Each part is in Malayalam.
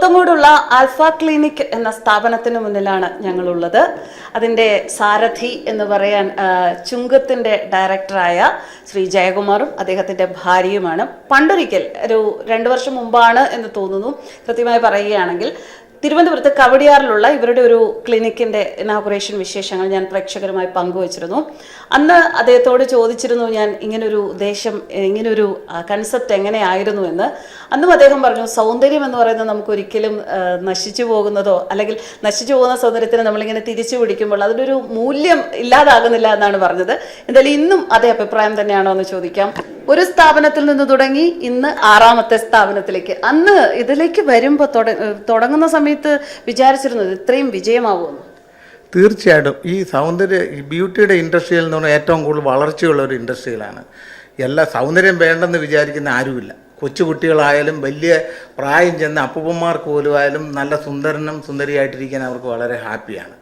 പോത്തങ്കോടുള്ള ആൽഫ ക്ലിനിക് എന്ന സ്ഥാപനത്തിന് മുന്നിലാണ് ഞങ്ങളുള്ളത്. അതിന്റെ സാരഥി എന്ന് പറയാൻ ചുങ്കത്തിന്റെ ഡയറക്ടറായ ശ്രീ ജയകുമാറും അദ്ദേഹത്തിന്റെ ഭാര്യയുമാണ്. പണ്ടൊരിക്കൽ ഒരു രണ്ട് വർഷം മുമ്പാണ് എന്ന് തോന്നുന്നു. കൃത്യമായി പറയുകയാണെങ്കിൽ തിരുവനന്തപുരത്ത് കവടിയാറിലുള്ള ഇവരുടെ ഒരു ക്ലിനിക്കിന്റെ ഇനാഗുറേഷൻ വിശേഷങ്ങൾ ഞാൻ പ്രേക്ഷകരുമായി പങ്കുവച്ചിരുന്നു. അന്ന് അദ്ദേഹത്തോട് ചോദിച്ചിരുന്നു ഞാൻ ഇങ്ങനൊരു ഉദ്ദേശം ഇങ്ങനൊരു കൺസെപ്റ്റ് എങ്ങനെയായിരുന്നു? എന്ന്. അന്നും അദ്ദേഹം പറഞ്ഞു സൗന്ദര്യം എന്ന് പറയുന്നത് നമുക്ക് ഒരിക്കലും നശിച്ചു പോകുന്നതോ അല്ലെങ്കിൽ നശിച്ചു പോകുന്ന സൗന്ദര്യത്തിന് നമ്മളിങ്ങനെ തിരിച്ചു പിടിക്കുമ്പോൾ അതിനൊരു മൂല്യം ഇല്ലാതാകുന്നില്ല എന്നാണ് പറഞ്ഞത്. എന്തായാലും ഇന്നും അതേ അഭിപ്രായം തന്നെയാണോ എന്ന് ചോദിക്കാം. ഒരു സ്ഥാപനത്തിൽ നിന്ന് തുടങ്ങി ഇന്ന് ആറാമത്തെ സ്ഥാപനത്തിലേക്ക്. അന്ന് ഇതിലേക്ക് വരുമ്പോൾ തുടങ്ങുന്ന സമയത്ത് വിചാരിച്ചിരുന്നത് ഇത്രയും വിജയമാവുമെന്ന്. തീർച്ചയായിട്ടും ഈ സൗന്ദര്യ ഈ ബ്യൂട്ടിയുടെ ഇൻഡസ്ട്രിയിൽ എന്ന് പറഞ്ഞാൽ ഏറ്റവും കൂടുതൽ വളർച്ചയുള്ള ഒരു ഇൻഡസ്ട്രിയിലാണ്. എല്ലാ സൗന്ദര്യം വേണ്ടെന്ന് വിചാരിക്കുന്ന ആരുമില്ല. കൊച്ചു കുട്ടികളായാലും വലിയ പ്രായം ചെന്ന അപ്പൂപ്പന്മാർക്ക് പോലും ആയാലും നല്ല സുന്ദരനും സുന്ദരിയായിട്ടിരിക്കാൻ അവർക്ക് വളരെ ഹാപ്പിയാണ്.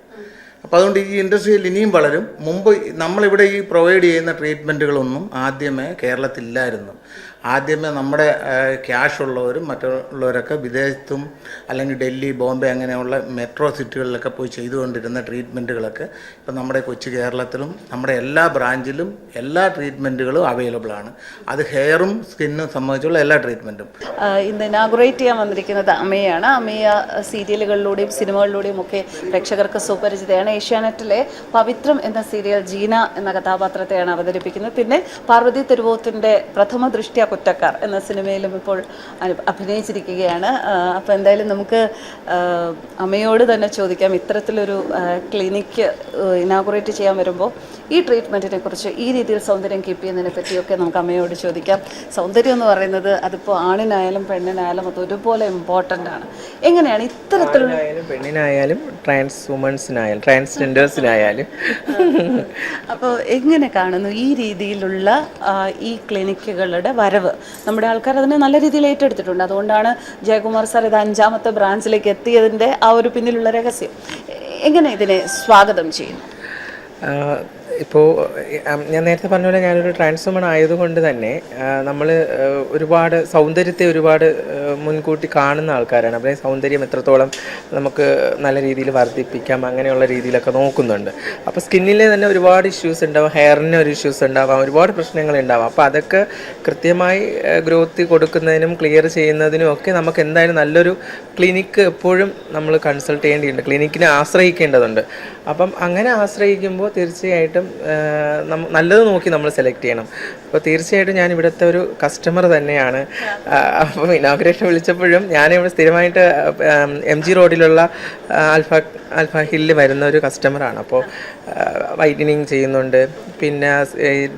അപ്പോൾ അതുകൊണ്ട് ഈ ഇൻഡസ്ട്രിയിൽ ഇനിയും വളരും. മുമ്പ് നമ്മളിവിടെ ഈ പ്രൊവൈഡ് ചെയ്യുന്ന ട്രീറ്റ്മെന്റുകളൊന്നും ആദ്യമേ കേരളത്തിലില്ലായിരുന്നു ആദ്യമേ നമ്മുടെ ക്യാഷ് ഉള്ളവരും മറ്റുള്ളവരൊക്കെ വിദേശത്തും അല്ലെങ്കിൽ ഡൽഹി ബോംബെ അങ്ങനെയുള്ള മെട്രോ സിറ്റികളിലൊക്കെ പോയി ചെയ്തുകൊണ്ടിരുന്ന ട്രീറ്റ്മെന്റുകളൊക്കെ ഇപ്പം നമ്മുടെ കൊച്ചു കേരളത്തിലും നമ്മുടെ എല്ലാ ബ്രാഞ്ചിലും എല്ലാ ട്രീറ്റ്മെന്റുകളും അവൈലബിൾ ആണ്. അത് ഹെയറും സ്കിന്നും സംബന്ധിച്ചുള്ള എല്ലാ ട്രീറ്റ്മെന്റും ഇന്ന് ഇനാഗുറേറ്റ് ചെയ്യാൻ വന്നിരിക്കുന്നത് അമ്മയാണ്. അമ്മയ സീരിയലുകളിലൂടെയും സിനിമകളിലൂടെയും ഒക്കെ പ്രേക്ഷകർക്ക് സുപരിചിതയാണ്. ഏഷ്യാനെറ്റിലെ പവിത്രം എന്ന സീരിയൽ ജീന എന്ന കഥാപാത്രത്തെയാണ് അവതരിപ്പിക്കുന്നത്. പിന്നെ പാർവതി തിരുവോത്തിന്റെ പ്രഥമ ദൃഷ്ട്യ കുറ്റക്കാർ എന്ന സിനിമയിലും ഇപ്പോൾ അഭിനയിച്ചിരിക്കുകയാണ്. അപ്പോൾ എന്തായാലും നമുക്ക് അമ്മയോട് തന്നെ ചോദിക്കാം. ഇത്തരത്തിലൊരു ക്ലിനിക്ക് ഇനാഗുറേറ്റ് ചെയ്യാൻ വരുമ്പോൾ ഈ ട്രീറ്റ്മെന്റിനെ കുറിച്ച് ഈ രീതിയിൽ സൗന്ദര്യം കീപ്പ് ചെയ്യുന്നതിനെ പറ്റിയൊക്കെ നമുക്ക് അമ്മയോട് ചോദിക്കാം. സൗന്ദര്യം എന്ന് പറയുന്നത് അതിപ്പോൾ ആണിനായാലും പെണ്ണിനായാലും അത് ഒരുപോലെ ഇമ്പോർട്ടന്റ് ആണ്. എങ്ങനെയാണ് ഇത്തരത്തിലുള്ള പെണ്ണിനായാലും ട്രാൻസ് വുമൻസിനായാലും ട്രാൻസ്ജെൻഡേഴ്സിനായാലും അപ്പോൾ എങ്ങനെ കാണുന്നു ഈ രീതിയിലുള്ള ഈ ക്ലിനിക്കുകളുടെ വരവ് നമ്മുടെ ആൾക്കാർ അതിനെ നല്ല രീതിയിൽ ഏറ്റെടുത്തിട്ടുണ്ട്. അതുകൊണ്ടാണ് ജയകുമാർ സാർ ഇത് അഞ്ചാമത്തെ ബ്രാഞ്ചിലേക്ക് എത്തിയതിന്റെ ആ ഒരു പിന്നിലുള്ള രഹസ്യം. എങ്ങനെ ഇതിനെ സ്വാഗതം ചെയ്യുന്നു? ഇപ്പോൾ ഞാൻ നേരത്തെ പറഞ്ഞ പോലെ ഞാനൊരു ട്രാൻസ് വുമൺ ആയതുകൊണ്ട് തന്നെ നമ്മൾ ഒരുപാട് സൗന്ദര്യത്തെ ഒരുപാട് മുൻകൂട്ടി കാണുന്ന ആൾക്കാരാണ്. അപ്പോൾ സൗന്ദര്യം എത്രത്തോളം നമുക്ക് നല്ല രീതിയിൽ വർദ്ധിപ്പിക്കാം അങ്ങനെയുള്ള രീതിയിലൊക്കെ നോക്കുന്നുണ്ട്. അപ്പോൾ സ്കിന്നിലെ തന്നെ ഒരുപാട് ഇഷ്യൂസ് ഉണ്ടാവും ഹെയറിന് ഒരു ഇഷ്യൂസ് ഉണ്ടാവാം ഒരുപാട് പ്രശ്നങ്ങൾ ഉണ്ടാവാം. അപ്പോൾ അതൊക്കെ കൃത്യമായി ഗ്രോത്ത് കൊടുക്കുന്നതിനും ക്ലിയർ ചെയ്യുന്നതിനും ഒക്കെ നമുക്ക് എന്തായാലും നല്ലൊരു ക്ലിനിക്ക് എപ്പോഴും നമ്മൾ കൺസൾട്ട് ചെയ്യേണ്ടിയുണ്ട് ക്ലിനിക്കിനെ ആശ്രയിക്കേണ്ടതുണ്ട്. അപ്പം അങ്ങനെ ആശ്രയിക്കുമ്പോൾ തീർച്ചയായിട്ടും നല്ലത് നോക്കി നമ്മൾ സെലക്ട് ചെയ്യണം. അപ്പോൾ തീർച്ചയായിട്ടും ഞാൻ ഇവിടുത്തെ ഒരു കസ്റ്റമർ തന്നെയാണ്. അപ്പോൾ ഇനോഗ്രേഷൻ വിളിച്ചപ്പോഴും ഞാനിവിടെ സ്ഥിരമായിട്ട് എം ജി റോഡിലുള്ള ആൽഫ ആൽഫ ഹില്ലിൽ വരുന്ന ഒരു കസ്റ്റമറാണ് അപ്പോൾ വൈറ്റനിങ് ചെയ്യുന്നുണ്ട്. പിന്നെ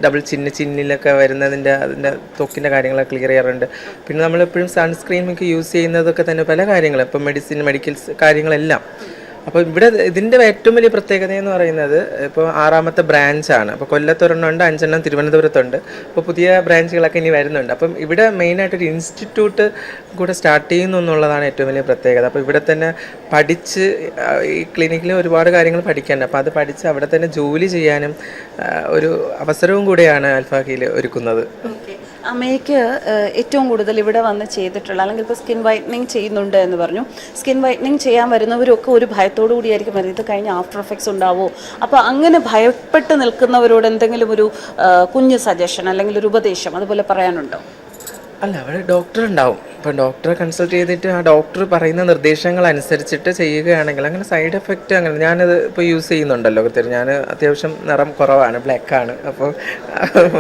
ഡബിൾ ചിന്ന ചിന്നിലൊക്കെ വരുന്നതിന്റെ അതിന്റെ തൊക്കിന്റെ കാര്യങ്ങളൊക്കെ ക്ലിയർ ചെയ്യാറുണ്ട്. പിന്നെ നമ്മളെപ്പോഴും സൺസ്ക്രീൻ ഒക്കെ യൂസ് ചെയ്യുന്നതൊക്കെ തന്നെ പല കാര്യങ്ങളും. ഇപ്പം മെഡിസിൻ മെഡിക്കൽസ് കാര്യങ്ങളെല്ലാം. അപ്പോൾ ഇവിടെ ഇതിന്റെ ഏറ്റവും വലിയ പ്രത്യേകത എന്ന് പറയുന്നത് ഇപ്പോൾ ആറാമത്തെ ബ്രാഞ്ച് ബ്രാഞ്ചാണ് അപ്പോൾ കൊല്ലത്തൊരെണ്ണമുണ്ട് അഞ്ചെണ്ണം തിരുവനന്തപുരത്തുണ്ട്. അപ്പോൾ പുതിയ ബ്രാഞ്ചുകളൊക്കെ ഇനി വരുന്നുണ്ട്. അപ്പം ഇവിടെ മെയിനായിട്ടൊരു ഇൻസ്റ്റിറ്റ്യൂട്ട് കൂടെ സ്റ്റാർട്ട് ചെയ്യുന്നു എന്നുള്ളതാണ് ഏറ്റവും വലിയ പ്രത്യേകത. അപ്പോൾ ഇവിടെ തന്നെ പഠിച്ച് ഈ ക്ലിനിക്കിൽ ഒരുപാട് കാര്യങ്ങൾ പഠിക്കാനുണ്ട്. അപ്പോൾ അത് പഠിച്ച് അവിടെ തന്നെ ജോലി ചെയ്യാനും ഒരു അവസരവും കൂടെയാണ് അൽഫാഖിയിൽ ഒരുക്കുന്നത്. അമ്മയ്ക്ക് ഏറ്റവും കൂടുതൽ ഇവിടെ വന്ന് ചെയ്തിട്ടുള്ള അല്ലെങ്കിൽ ഇപ്പോൾ സ്കിൻ വൈറ്റനിങ് ചെയ്യുന്നുണ്ട് എന്ന് പറഞ്ഞു. സ്കിൻ വൈറ്റനിങ് ചെയ്യാൻ വരുന്നവരൊക്കെ ഒരു ഭയത്തോടു കൂടിയായിരിക്കും വരുന്നത്. ഇത് കഴിഞ്ഞ് ആഫ്റ്റർ എഫക്ട്സ് ഉണ്ടാവോ? അപ്പോൾ അങ്ങനെ ഭയപ്പെട്ട് നിൽക്കുന്നവരോട് എന്തെങ്കിലും ഒരു കുഞ്ഞ് സജഷൻ അല്ലെങ്കിൽ ഒരു ഉപദേശം അതുപോലെ പറയാനുണ്ടോ? അല്ല അവിടെ ഡോക്ടർ ഉണ്ടാവും. ഇപ്പം ഡോക്ടറെ കൺസൾട്ട് ചെയ്തിട്ട് ആ ഡോക്ടർ പറയുന്ന നിർദ്ദേശങ്ങൾ അനുസരിച്ചിട്ട് ചെയ്യുകയാണെങ്കിൽ അങ്ങനെ സൈഡ് എഫക്റ്റ് അങ്ങനെ ഞാനത് ഇപ്പോൾ യൂസ് ചെയ്യുന്നുണ്ടല്ലോ കൃത്യം. ഞാൻ അത്യാവശ്യം നിറം കുറവാണ് ബ്ലാക്കാണ് ആണ്. അപ്പോൾ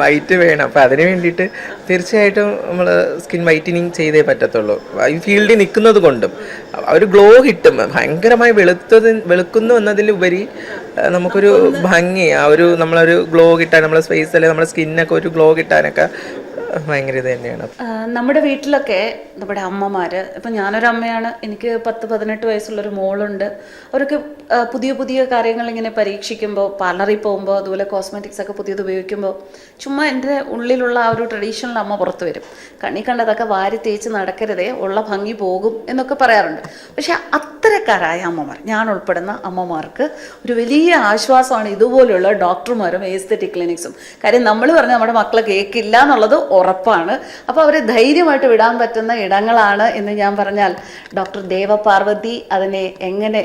വൈറ്റ് വേണം. അപ്പോൾ അതിന് വേണ്ടിയിട്ട് തീർച്ചയായിട്ടും നമ്മൾ സ്കിൻ വൈറ്റനിങ് ചെയ്തേ പറ്റത്തുള്ളൂ. ഈ ഫീൽഡിൽ നിൽക്കുന്നത് കൊണ്ടും. ഒരു ഗ്ലോ കിട്ടും. ഭയങ്കരമായി വെളുത്തത് വെളുക്കുന്നു എന്നതിലുപരി നമുക്കൊരു ഭംഗി ആ ഒരു നമ്മളൊരു ഗ്ലോ കിട്ടാൻ നമ്മളെ ഫേസ് അല്ലെങ്കിൽ നമ്മുടെ സ്കിന്നൊക്കെ ഒരു ഗ്ലോ കിട്ടാനൊക്കെ ഭയങ്കര ഇത് തന്നെയാണ്. നമ്മുടെ വീട്ടിലൊക്കെ നമ്മുടെ അമ്മമാര് ഇപ്പം ഞാനൊരു അമ്മയാണ് എനിക്ക് പത്ത് പതിനെട്ട് വയസ്സുള്ളൊരു മോളുണ്ട്. അവരൊക്കെ പുതിയ പുതിയ കാര്യങ്ങൾ ഇങ്ങനെ പരീക്ഷിക്കുമ്പോൾ പാർലറിൽ പോകുമ്പോൾ അതുപോലെ കോസ്മെറ്റിക്സ് ഒക്കെ പുതിയത് ഉപയോഗിക്കുമ്പോൾ ചുമ്മാ എന്റെ ഉള്ളിലുള്ള ആ ഒരു ട്രഡീഷണൽ അമ്മ പുറത്ത് വരും. കണ്ണി കണ്ടതൊക്കെ വാരി തേച്ച് നടക്കരുതേ ഉള്ള ഭംഗി പോകും എന്നൊക്കെ പറയാറുണ്ട്. പക്ഷേ അത്തരക്കാരായ അമ്മമാർ ഞാൻ ഉൾപ്പെടുന്ന അമ്മമാർക്ക് ഒരു വലിയ ആശ്വാസമാണ് ഇതുപോലുള്ള ഡോക്ടർമാരും ഏസ്തെറ്റിക് ക്ലിനിക്സും കാര്യം നമ്മൾ പറഞ്ഞ നമ്മുടെ മക്കളെ കേൾക്കില്ല എന്നുള്ളത് ഉറപ്പാണ്. അപ്പോൾ അവരെ ധൈര്യമായിട്ട് വിടാൻ പറ്റുന്ന ഇടങ്ങളാണ് എന്ന് ഞാൻ പറഞ്ഞാൽ ഡോക്ടർ ദേവപാർവതി അതിനെ എങ്ങനെ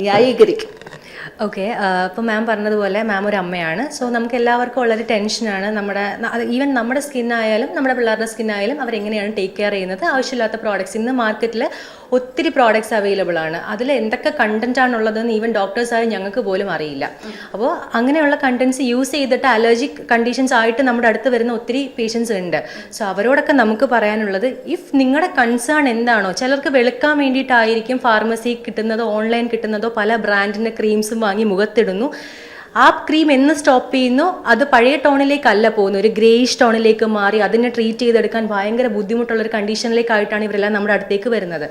ന്യായീകരിക്കും. ഓക്കെ അപ്പോൾ മാം പറഞ്ഞതുപോലെ മാം ഒരു അമ്മയാണ്. സോ നമുക്ക് എല്ലാവർക്കും ഉള്ളൊരു ടെൻഷനാണ് നമ്മുടെ ഈവൻ നമ്മുടെ സ്കിന്നായാലും നമ്മുടെ പിള്ളേരുടെ സ്കിന്നായാലും അവരെങ്ങനെയാണ് ടേക്ക് കെയർ ചെയ്യുന്നത്? ആവശ്യമില്ലാത്ത പ്രോഡക്റ്റ്സ് ഇന്ന് മാർക്കറ്റിൽ ഒത്തിരി പ്രോഡക്ട്സ് അവൈലബിൾ ആണ്. അതിൽ എന്തൊക്കെ കണ്ടന്റ് ആണുള്ളതെന്ന് ഈവൻ ആയി ഞങ്ങൾക്ക് പോലും അറിയില്ല. അപ്പോൾ അങ്ങനെയുള്ള കണ്ടന്റ്സ് യൂസ് ചെയ്തിട്ട് അലർജിക് കണ്ടീഷൻസ് ആയിട്ട് നമ്മുടെ അടുത്ത് വരുന്ന ഒത്തിരി പേഷ്യൻസ് ഉണ്ട്. സോ അവരോടൊക്കെ നമുക്ക് പറയാനുള്ളത് ഇഫ് നിങ്ങളുടെ കൺസേൺ എന്താണോ ചിലർക്ക് വെളുക്കാൻ വേണ്ടിയിട്ടായിരിക്കും ഫാർമസി കിട്ടുന്നതോ ഓൺലൈൻ കിട്ടുന്നതോ പല ബ്രാൻഡിന്റെ ക്രീംസും വാങ്ങി മുഖത്തിടുന്നു. ആ ക്രീം എന്ന് സ്റ്റോപ്പ് ചെയ്യുന്നു അത് പഴയ ടോണിലേക്കല്ല പോകുന്നു ഒരു ഗ്രേയിഷ് ടോണിലേക്ക് മാറി അതിനെ ട്രീറ്റ് ചെയ്തെടുക്കാൻ ഭയങ്കര ബുദ്ധിമുട്ടുള്ള ഒരു കണ്ടീഷനിലേക്കായിട്ടാണ് ഇവരെല്ലാം നമ്മുടെ അടുത്തേക്ക് വരുന്നത്.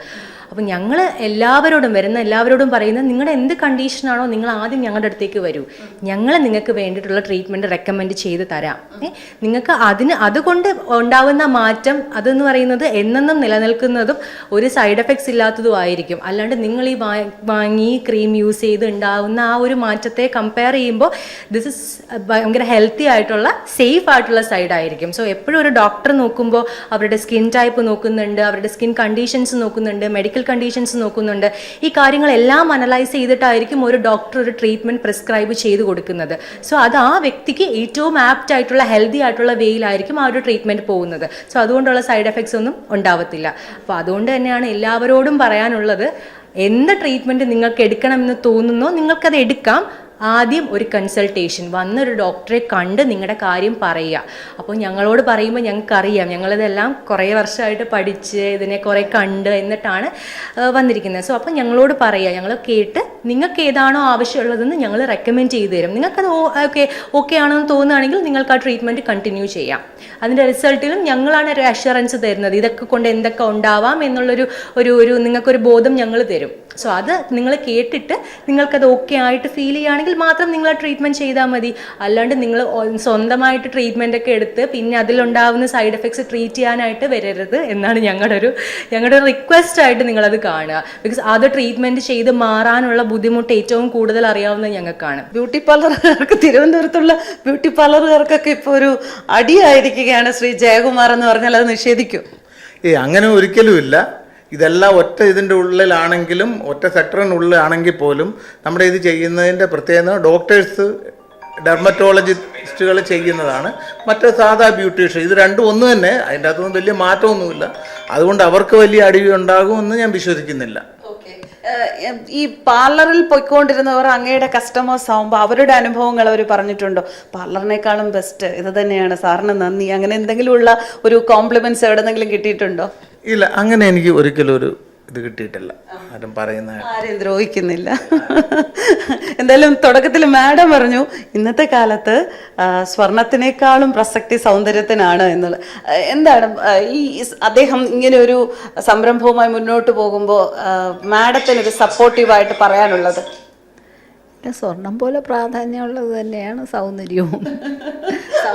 അപ്പം ഞങ്ങൾ എല്ലാവരോടും വരുന്ന എല്ലാവരോടും പറയുന്നത് നിങ്ങളുടെ എന്ത് കണ്ടീഷനാണോ നിങ്ങൾ ആദ്യം ഞങ്ങളുടെ അടുത്തേക്ക് വരൂ. ഞങ്ങൾ നിങ്ങൾക്ക് വേണ്ടിയിട്ടുള്ള ട്രീറ്റ്മെന്റ് റെക്കമെൻഡ് ചെയ്ത് തരാം. നിങ്ങൾക്ക് അതിന് അതുകൊണ്ട് ഉണ്ടാവുന്ന മാറ്റം അതെന്ന് പറയുന്നത് എന്നെന്നും നിലനിൽക്കുന്നതും ഒരു സൈഡ് എഫക്ട്സ് ഇല്ലാത്തതും ആയിരിക്കും. അല്ലാണ്ട് നിങ്ങൾ ഈ വാങ്ങി ക്രീം യൂസ് ചെയ്ത് ഉണ്ടാവുന്ന ആ ഒരു മാറ്റത്തെ കമ്പയർ ചെയ്യുമ്പോൾ ദിസ് ഇസ് ഭയങ്കര ഹെൽത്തി ആയിട്ടുള്ള സേഫ് ആയിട്ടുള്ള സൈഡ് ആയിരിക്കും. സോ എപ്പോഴും ഒരു ഡോക്ടർ നോക്കുമ്പോൾ അവരുടെ സ്കിൻ ടൈപ്പ് നോക്കുന്നുണ്ട് അവരുടെ സ്കിൻ കണ്ടീഷൻസ് നോക്കുന്നുണ്ട് മെഡിക്കൽ കണ്ടീഷൻസ് നോക്കുന്നുണ്ട്. ഈ കാര്യങ്ങളെല്ലാം അനലൈസ് ചെയ്തിട്ടായിരിക്കും ഒരു ഡോക്ടർ ഒരു ട്രീറ്റ്മെന്റ് പ്രിസ്ക്രൈബ് ചെയ്ത് കൊടുക്കുന്നത്. സോ അത് ആ വ്യക്തിക്ക് ഏറ്റവും ആപ്റ്റ് ആയിട്ടുള്ള ഹെൽത്തി ആയിട്ടുള്ള വേയിലായിരിക്കും ആ ഒരു ട്രീറ്റ്മെന്റ് പോകുന്നത്. സോ അതുകൊണ്ടുള്ള സൈഡ് എഫക്ട്സ് ഒന്നും ഉണ്ടാവത്തില്ല. അപ്പോൾ അതുകൊണ്ട് തന്നെയാണ് എല്ലാവരോടും പറയാനുള്ളത് എന്ത് ട്രീറ്റ്മെന്റ് നിങ്ങൾക്ക് എടുക്കണമെന്ന് തോന്നുന്നോ നിങ്ങൾക്കത് എടുക്കാം. ആദ്യം ഒരു കൺസൾട്ടേഷൻ വന്നൊരു ഡോക്ടറെ കണ്ട് നിങ്ങളുടെ കാര്യം പറയുക. അപ്പോൾ ഞങ്ങളോട് പറയുമ്പോൾ ഞങ്ങൾക്കറിയാം. ഞങ്ങളിതെല്ലാം കുറേ വർഷമായിട്ട് പഠിച്ച് ഇതിനെ കുറേ കണ്ട് എന്നിട്ടാണ് വന്നിരിക്കുന്നത് സോ അപ്പോൾ ഞങ്ങളോട് പറയുക ഞങ്ങൾ കേട്ട് നിങ്ങൾക്ക് ഏതാണോ ആവശ്യമുള്ളതെന്ന് ഞങ്ങൾ റെക്കമെൻഡ് ചെയ്തു തരും. നിങ്ങൾക്കത് ഓക്കെ ഓക്കെ എന്ന് തോന്നുകയാണെങ്കിൽ നിങ്ങൾക്ക് ആ ട്രീറ്റ്മെന്റ് കണ്ടിന്യൂ ചെയ്യാം. അതിന്റെ റിസൾട്ടിലും ഞങ്ങളാണ് ഒരു അഷുറൻസ് തരുന്നത്. ഇതൊക്കെ കൊണ്ട് എന്തൊക്കെ ഉണ്ടാവാം എന്നുള്ളൊരു ഒരു ഒരു നിങ്ങൾക്കൊരു ബോധം ഞങ്ങൾ തരും. സോ അത് നിങ്ങൾ കേട്ടിട്ട് നിങ്ങൾക്കത് ഓക്കെ ആയിട്ട് ഫീൽ ചെയ്യുകയാണെങ്കിൽ മാത്രം നിങ്ങൾ ആ ട്രീറ്റ്മെന്റ് ചെയ്താൽ മതി. അല്ലാണ്ട് നിങ്ങൾ സ്വന്തമായിട്ട് ട്രീറ്റ്മെന്റ് ഒക്കെ എടുത്ത് പിന്നെ അതിലുണ്ടാവുന്ന സൈഡ് എഫക്ട്സ് ട്രീറ്റ് ചെയ്യാനായിട്ട് വരരുത് എന്നാണ് ഞങ്ങളുടെ ഒരു ഞങ്ങളുടെ ഒരു റിക്വസ്റ്റ് ആയിട്ട് നിങ്ങളത് കാണുക. ബിക്കോസ് അത് ട്രീറ്റ്മെന്റ് ചെയ്ത് മാറാനുള്ള ബുദ്ധിമുട്ട് ഏറ്റവും കൂടുതൽ അറിയാവുന്നത് ഞങ്ങൾക്കാണ്. ബ്യൂട്ടി പാർലറുകാർക്ക് തിരുവനന്തപുരത്തുള്ള ബ്യൂട്ടി പാർലറുകാർക്കൊക്കെ ഇപ്പോൾ ഒരു അടിയായിരിക്കുകയാണ് ശ്രീ ജയകുമാർ എന്ന് പറഞ്ഞാൽ അത് നിഷേധിക്കും. ഏ അങ്ങനെ ഒരിക്കലും ഇല്ല. ഇതെല്ലാം ഒറ്റ ഇതിന്റെ ഉള്ളിലാണെങ്കിലും ഒറ്റ സെക്ടറിനുള്ളിലാണെങ്കിൽ പോലും നമ്മുടെ ഇത് ചെയ്യുന്നതിന്റെ പ്രത്യേകത ഡോക്ടേഴ്സ് ഡെർമറ്റോളജിസ്റ്റുകൾ ചെയ്യുന്നതാണ്. മറ്റേ സാധാ ബ്യൂട്ടീഷ്യൻ ഇത് രണ്ടും ഒന്ന് തന്നെ. അതിന്റെ അകത്തൊന്നും വലിയ മാറ്റമൊന്നുമില്ല. അതുകൊണ്ട് അവർക്ക് വലിയ അടിവി ഉണ്ടാകുമെന്ന് ഞാൻ വിശ്വസിക്കുന്നില്ല. ഈ പാർലറിൽ പോയിക്കൊണ്ടിരുന്നവർ അങ്ങയുടെ കസ്റ്റമേഴ്സ് ആവുമ്പോൾ അവരുടെ അനുഭവങ്ങൾ അവർ പറഞ്ഞിട്ടുണ്ടോ? പാർലറിനേക്കാളും ബെസ്റ്റ് ഇത് തന്നെയാണ്. സാറിന് നന്ദി. അങ്ങനെ എന്തെങ്കിലുമുള്ള ഒരു കോംപ്ലിമെന്റ്സ് എവിടെന്നെങ്കിലും കിട്ടിയിട്ടുണ്ടോ? ഇല്ല അങ്ങനെ എനിക്ക് ഒരിക്കലും ഒരു ഇത് കിട്ടിയിട്ടില്ല. ആരും പറയുന്ന ആരെയും ദ്രോഹിക്കുന്നില്ല. എന്തായാലും തുടക്കത്തിൽ മാഡം പറഞ്ഞു ഇന്നത്തെ കാലത്ത് സ്വർണത്തിനേക്കാളും പ്രസക്തി സൗന്ദര്യത്തിനാണ് എന്നുള്ളത്. എന്താണ് ഈ അദ്ദേഹം ഇങ്ങനെ ഒരു സംരംഭവുമായി മുന്നോട്ട് പോകുമ്പോൾ മാഡത്തിന് ഒരു സപ്പോർട്ടീവായിട്ട് പറയാനുള്ളത്? സ്വർണം പോലെ പ്രാധാന്യമുള്ളത് തന്നെയാണ് സൗന്ദര്യവും.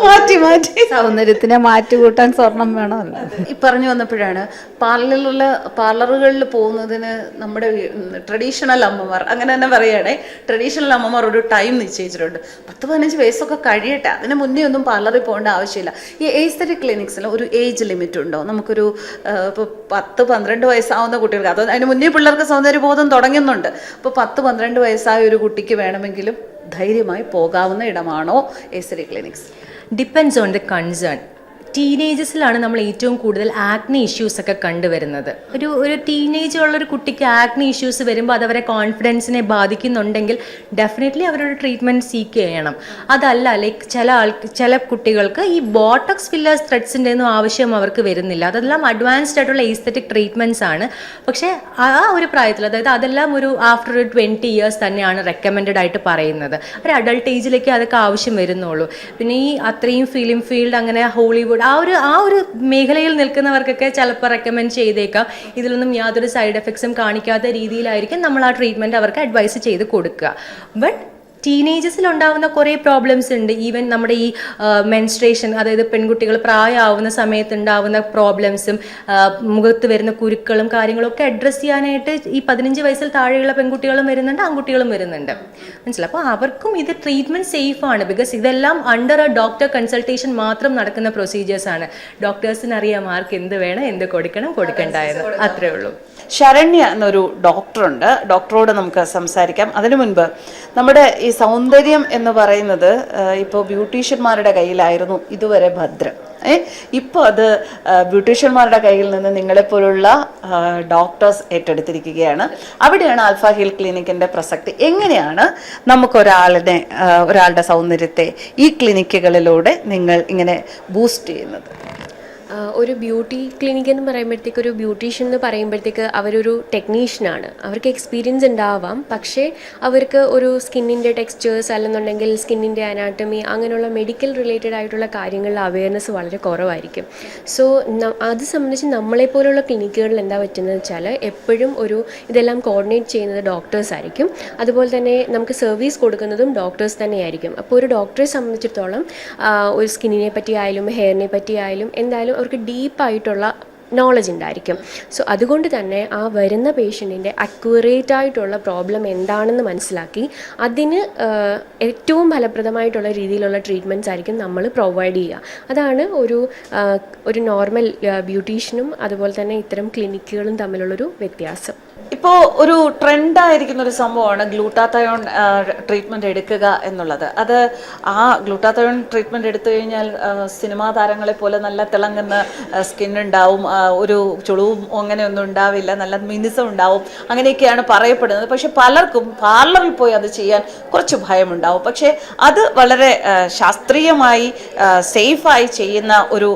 മാറ്റി മാറ്റി. സൗന്ദര്യത്തിനെ മാറ്റി കൂട്ടാൻ സ്വർണം വേണമല്ലോ. ഈ പറഞ്ഞു വന്നപ്പോഴാണ് പാർലറിൽ പാർലറുകളിൽ പോകുന്നതിന് നമ്മുടെ ട്രഡീഷണൽ അമ്മമാർ അങ്ങനെ തന്നെ പറയുകയാണെ ട്രഡീഷണൽ അമ്മമാർ ഒരു ടൈം നിശ്ചയിച്ചിട്ടുണ്ട്. പത്ത് പതിനഞ്ച് വയസ്സൊക്കെ കഴിയട്ടെ. അതിന് മുന്നേ ഒന്നും പാർലറിൽ പോകേണ്ട ആവശ്യമില്ല. ഈ ഏസ്തറ്റിക് ക്ലിനിക്സിൽ ഒരു ഏജ് ലിമിറ്റ് ഉണ്ടോ? നമുക്കൊരു ഇപ്പോൾ പത്ത് പന്ത്രണ്ട് വയസ്സാവുന്ന കുട്ടികൾക്ക് അത് അതിന് മുന്നേ പിള്ളേർക്ക് സൗന്ദര്യബോധം തുടങ്ങുന്നുണ്ട്. അപ്പോൾ പത്ത് പന്ത്രണ്ട് വയസ്സായ ഒരു കുട്ടിക്ക് വേണമെങ്കിലും ധൈര്യമായി പോകാവുന്ന ഇടമാണോ ഏസ്തരി clinics depends on the concern. ടീനേജസിലാണ് നമ്മൾ ഏറ്റവും കൂടുതൽ ആക്നി ഇഷ്യൂസ് ഒക്കെ കണ്ടുവരുന്നത്. ഒരു ഒരു ടീനേജ് ഉള്ളൊരു കുട്ടിക്ക് ആക്നി ഇഷ്യൂസ് വരുമ്പോൾ അത് അവരെ കോൺഫിഡൻസിനെ ബാധിക്കുന്നുണ്ടെങ്കിൽ ഡെഫിനറ്റ്ലി അവരൊരു ട്രീറ്റ്മെന്റ് സീക്ക് ചെയ്യണം. അതല്ല ലൈക്ക് ചില ആൾ ചില കുട്ടികൾക്ക് ഈ ബോട്ടക്സ് ഫില്ലേഴ്സ് ത്രെഡ്സിന്റെ ഒന്നും ആവശ്യം അവർക്ക് വരുന്നില്ല. അതെല്ലാം അഡ്വാൻസ്ഡ് ആയിട്ടുള്ള ഈസ്തറ്റിക് ട്രീറ്റ്മെന്റ്സ് ആണ്. പക്ഷേ ആ ഒരു പ്രായത്തിൽ അതായത് അതെല്ലാം ഒരു ആഫ്റ്റർ ഒരു ട്വന്റി ഇയേഴ്സ് തന്നെയാണ് റെക്കമെൻഡഡ് ആയിട്ട് പറയുന്നത്. ഒരു അഡൾട്ട് ഏജിലേക്ക് അതൊക്കെ ആവശ്യം വരുന്നുള്ളൂ. പിന്നെ ഈ അത്രയും ഫിലിം ഫീൽഡ് അങ്ങനെ ഹോളിവുഡ് ആ ഒരു ആ ഒരു മേഖലയിൽ നിൽക്കുന്നവർക്കൊക്കെ ചിലപ്പോൾ റെക്കമെൻഡ് ചെയ്തേക്കാം. ഇതിലൊന്നും യാതൊരു സൈഡ് എഫക്ട്സും കാണിക്കാത്ത രീതിയിലായിരിക്കും നമ്മൾ ആ ട്രീറ്റ്മെന്റ് അവർക്ക് അഡ്വൈസ് ചെയ്ത് കൊടുക്കുക. ബട്ട് ടീനേജസിൽ ഉണ്ടാവുന്ന കുറേ പ്രോബ്ലംസ് ഉണ്ട്. ഈവൻ നമ്മുടെ ഈ മെൻസ്ട്രേഷൻ അതായത് പെൺകുട്ടികൾ പ്രായമാവുന്ന സമയത്ത് ഉണ്ടാവുന്ന പ്രോബ്ലംസും മുഖത്ത് വരുന്ന കുരുക്കളും കാര്യങ്ങളും ഒക്കെ അഡ്രസ്സ് ചെയ്യാനായിട്ട് ഈ പതിനഞ്ച് വയസ്സിൽ താഴെയുള്ള പെൺകുട്ടികളും വരുന്നുണ്ട് ആൺകുട്ടികളും വരുന്നുണ്ട്. മനസ്സിലായി? അപ്പോൾ അവർക്കും ഇത് ട്രീറ്റ്മെന്റ് സേഫ് ആണ്. ബിക്കോസ് ഇതെല്ലാം അണ്ടർ എ ഡോക്ടർ കൺസൾട്ടേഷൻ മാത്രം നടക്കുന്ന പ്രൊസീജിയേഴ്സാണ് ആണ്. ഡോക്ടേഴ്സിന് അറിയാം ആർക്ക് എന്ത് വേണം എന്ത് കൊടുക്കണം കൊടുക്കണ്ടായെന്ന് അത്രേ ഉള്ളൂ. ശരണ്യ എന്നൊരു ഡോക്ടറുണ്ട്. ഡോക്ടറോട് നമുക്ക് സംസാരിക്കാം. അതിനു മുൻപ് നമ്മുടെ ഈ സൗന്ദര്യം എന്ന് പറയുന്നത് ഇപ്പോൾ ബ്യൂട്ടീഷ്യന്മാരുടെ കയ്യിലായിരുന്നു ഇതുവരെ ഭദ്രം. ഏ ഇപ്പോൾ അത് ബ്യൂട്ടീഷ്യന്മാരുടെ കയ്യിൽ നിന്ന് നിങ്ങളെപ്പോലുള്ള ഡോക്ടേഴ്സ് ഏറ്റെടുത്തിരിക്കുകയാണ്. അവിടെയാണ് ആൽഫ ഹിൽ ക്ലിനിക്കിന്റെ പ്രസക്തി. എങ്ങനെയാണ് നമുക്കൊരാളിനെ ഒരാളുടെ സൗന്ദര്യത്തെ ഈ ക്ലിനിക്കുകളിലൂടെ നിങ്ങൾ ഇങ്ങനെ ബൂസ്റ്റ് ചെയ്യുന്നത്? ഒരു ബ്യൂട്ടി ക്ലിനിക് എന്ന് പറയുമ്പോഴത്തേക്ക് ഒരു ബ്യൂട്ടീഷ്യൻ എന്ന് പറയുമ്പോഴത്തേക്ക് അവരൊരു ടെക്നീഷ്യനാണ് അവർക്ക് എക്സ്പീരിയൻസ് ഉണ്ടാവാം. പക്ഷേ അവർക്ക് ഒരു സ്കിന്നിന്റെ ടെക്സ്ചേഴ്സ് അല്ലെന്നുണ്ടെങ്കിൽ സ്കിന്നിന്റെ അനാട്ടമി അങ്ങനെയുള്ള മെഡിക്കൽ റിലേറ്റഡ് ആയിട്ടുള്ള കാര്യങ്ങളിൽ അവയർനെസ് വളരെ കുറവായിരിക്കും. സോ അത് സംബന്ധിച്ച് നമ്മളെപ്പോലുള്ള ക്ലിനിക്കുകളിൽ എന്താ പറ്റുന്നത് വെച്ചാൽ എപ്പോഴും ഒരു ഇതെല്ലാം കോർഡിനേറ്റ് ചെയ്യുന്നത് ഡോക്ടേഴ്സ് ആയിരിക്കും. അതുപോലെ തന്നെ നമുക്ക് സർവീസ് കൊടുക്കുന്നതും ഡോക്ടേഴ്സ് തന്നെയായിരിക്കും. അപ്പോൾ ഒരു ഡോക്ടറെ സംബന്ധിച്ചിടത്തോളം ഒരു സ്കിന്നിനെ പറ്റി ആയാലും ഹെയറിനെ പറ്റി ആയാലും എന്തായാലും അവർക്ക് ഡീപ്പായിട്ടുള്ള നോളജ് ഉണ്ടായിരിക്കും. സോ അതുകൊണ്ട് തന്നെ ആ വരുന്ന പേഷ്യന്റിന്റെ അക്യുറേറ്റ് ആയിട്ടുള്ള പ്രോബ്ലം എന്താണെന്ന് മനസ്സിലാക്കി അതിന് ഏറ്റവും ഫലപ്രദമായിട്ടുള്ള രീതിയിലുള്ള ട്രീറ്റ്മെന്റ്സ് ആയിരിക്കും നമ്മൾ പ്രൊവൈഡ് ചെയ്യുക. അതാണ് ഒരു ഒരു നോർമൽ ബ്യൂട്ടീഷ്യനും അതുപോലെ തന്നെ ഇത്തരം ക്ലിനിക്കുകളും തമ്മിലുള്ളൊരു വ്യത്യാസം. ഇപ്പോൾ ഒരു ട്രെൻഡായിരിക്കുന്ന ഒരു സംഭവമാണ് ഗ്ലൂട്ടാത്തയോൺ ട്രീറ്റ്മെന്റ് എടുക്കുക എന്നുള്ളത്. അത് ആ ഗ്ലൂട്ടാത്തയോൺ ട്രീറ്റ്മെന്റ് എടുത്തു കഴിഞ്ഞാൽ സിനിമാ താരങ്ങളെ പോലെ നല്ല തിളങ്ങുന്ന സ്കിൻ ഉണ്ടാവും ഒരു ചുളിവും അങ്ങനെയൊന്നും ഉണ്ടാവില്ല നല്ല മിനുസം ഉണ്ടാവും അങ്ങനെയൊക്കെയാണ് പറയപ്പെടുന്നത്. പക്ഷെ പലർക്കും പാർലറിൽ പോയി അത് ചെയ്യാൻ കുറച്ച് ഭയമുണ്ടാവും. പക്ഷേ അത് വളരെ ശാസ്ത്രീയമായി സേഫായി ചെയ്യുന്ന ഒരു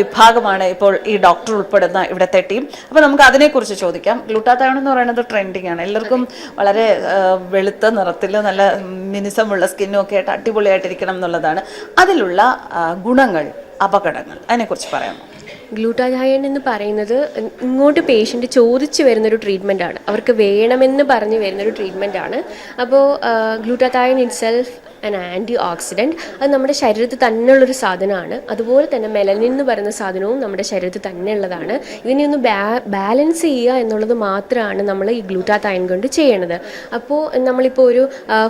വിഭാഗമാണ് ഇപ്പോൾ ഈ ഡോക്ടർ ഉൾപ്പെടുന്ന ഇവിടുത്തെ ടീം. അപ്പോൾ നമുക്ക് അതിനെക്കുറിച്ച് ചോദിക്കാം. ഗ്ലൂട്ടാത്തയോൺ എന്ന് പറയുന്നത് ട്രെൻഡിങ് ആണ്. എല്ലാവർക്കും വളരെ വെളുത്ത നിറത്തിൽ നല്ല മിനുസമുള്ള സ്കിന്നും ഒക്കെ ആയിട്ട് അടിപൊളിയായിട്ടിരിക്കണം എന്നുള്ളതാണ്. അതിലുള്ള ഗുണങ്ങൾ അപകടങ്ങൾ അതിനെക്കുറിച്ച് പറയാമോ? ഗ്ലൂട്ടാഗായൻ എന്ന് പറയുന്നത് ഇങ്ങോട്ട് പേഷ്യന്റ് ചോദിച്ചു വരുന്നൊരു ട്രീറ്റ്മെന്റ് ആണ്. അവർക്ക് വേണമെന്ന് പറഞ്ഞ് വരുന്നൊരു ട്രീറ്റ്മെന്റ് ആണ്. അപ്പോൾ glutathione itself an antioxidant അത് നമ്മുടെ ശരീരത്തിൽ തന്നെയുള്ളൊരു സാധനമാണ്. അതുപോലെ തന്നെ മെലനിൻ എന്ന് പറയുന്ന സാധനവും നമ്മുടെ ശരീരത്തിൽ തന്നെ ഉള്ളതാണ് ഇതിനെ ഒന്ന് ബാലൻസ് ചെയ്യുക എന്നുള്ളത് മാത്രമാണ് നമ്മൾ ഈ ഗ്ലൂട്ടാതൈൻ കൊണ്ട് ചെയ്യണത്. അപ്പോൾ നമ്മളിപ്പോൾ ഒരു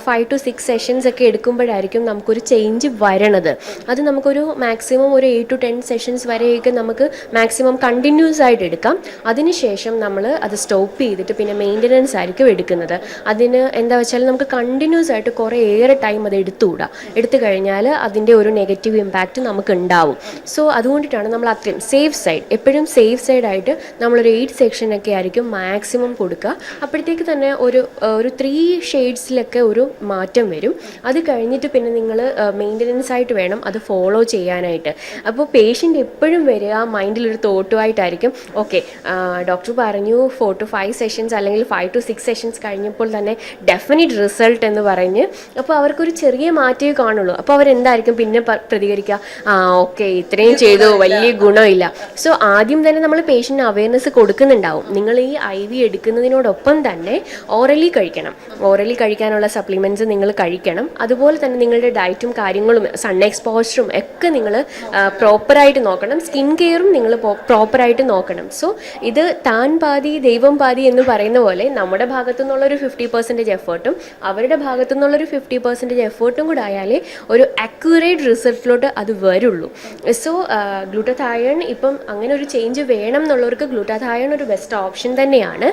ഫൈവ് ടു സിക്സ് സെഷൻസ് ഒക്കെ എടുക്കുമ്പോഴായിരിക്കും നമുക്കൊരു ചേഞ്ച് വരണത്. അത് നമുക്കൊരു മാക്സിമം ഒരു എയ്റ്റ് ടു ടെൻ സെഷൻസ് വരെയൊക്കെ നമുക്ക് മാക്സിമം കണ്ടിന്യൂസ് ആയിട്ട് എടുക്കാം. അതിനുശേഷം നമ്മൾ അത് സ്റ്റോപ്പ് ചെയ്തിട്ട് പിന്നെ മെയിന്റനൻസ് ആയിരിക്കും എടുക്കുന്നത്. അതിന് എന്താ വെച്ചാൽ നമുക്ക് കണ്ടിന്യൂസ് ആയിട്ട് കുറേ ഏറെ ടൈം അത് എടുത്തുകൂടാ. എടുത്തു കഴിഞ്ഞാൽ അതിന്റെ ഒരു നെഗറ്റീവ് ഇമ്പാക്റ്റ് നമുക്ക് ഉണ്ടാവും സോ അതുകൊണ്ടിട്ടാണ് നമ്മൾ അത്രയും സേഫ് സൈഡ് എപ്പോഴും സേഫ് സൈഡായിട്ട് നമ്മളൊരു എയ്റ്റ് സെക്ഷനൊക്കെ ആയിരിക്കും മാക്സിമം കൊടുക്കുക. അപ്പോഴത്തേക്ക് തന്നെ ഒരു ഒരു ത്രീ ഷെയ്ഡ്സിലൊക്കെ ഒരു മാറ്റം വരും. അത് കഴിഞ്ഞിട്ട് പിന്നെ നിങ്ങൾ മെയിന്റനൻസ് ആയിട്ട് വേണം അത് ഫോളോ ചെയ്യാനായിട്ട്. അപ്പോൾ പേഷ്യന്റ് എപ്പോഴും വരിക മൈൻഡിലൊരു തോട്ടുമായിട്ടായിരിക്കും. ഓക്കെ ഡോക്ടർ പറഞ്ഞു ഫോർ ടു ഫൈവ് സെഷൻസ് അല്ലെങ്കിൽ ഫൈവ് ടു സിക്സ് സെഷൻസ് കഴിഞ്ഞപ്പോൾ തന്നെ ഡെഫിനറ്റ് റിസൾട്ട് എന്ന് പറഞ്ഞ്. അപ്പോൾ അവർക്കൊരു ചെറിയ മാറ്റമേ കാണുള്ളൂ. അപ്പോൾ അവരെന്തായിരിക്കും? പിന്നെ പ്രതികരിക്കുക ആ ഓക്കെ ഇത്രയും ചെയ്തു. വലിയ ഗുണമില്ല. സോ ആദ്യം തന്നെ നമ്മൾ പേഷ്യന്റിന് അവയർനെസ് കൊടുക്കുന്നുണ്ടാവും. നിങ്ങൾ ഈ ഐ വി എടുക്കുന്നതിനോടൊപ്പം തന്നെ ഓറലി കഴിക്കണം. ഓറലി കഴിക്കാനുള്ള സപ്ലിമെന്റ്സ് നിങ്ങൾ കഴിക്കണം. അതുപോലെ തന്നെ നിങ്ങളുടെ ഡയറ്റും കാര്യങ്ങളും സൺ എക്സ്പോഷറും ഒക്കെ നിങ്ങൾ പ്രോപ്പറായിട്ട് നോക്കണം. സ്കിൻ കെയറും നിങ്ങൾ പ്രോപ്പറായിട്ട് നോക്കണം. സോ ഇത് താൻ പാതി ദൈവം പാതി എന്ന് പറയുന്ന പോലെ നമ്മുടെ ഭാഗത്തു നിന്നുള്ള ഒരു ഫിഫ്റ്റി പെർസെന്റേജ് എഫേർട്ടും അവരുടെ ഭാഗത്തു നിന്നുള്ള ഒരു ഫിഫ്റ്റി പെർസെന്റേജ് എഫേർട്ടും കൂടെ ആയാലേ ഒരു അക്യുറേറ്റ് റിസൾട്ടിലോട്ട് അത് വരുള്ളൂ. സോ ഗ്ലൂട്ടാഥായൺ ഇപ്പം അങ്ങനെ ഒരു ചേഞ്ച് വേണം എന്നുള്ളവർക്ക് ഗ്ലൂട്ടാഥായൺ ഒരു ബെസ്റ്റ് ഓപ്ഷൻ തന്നെയാണ്.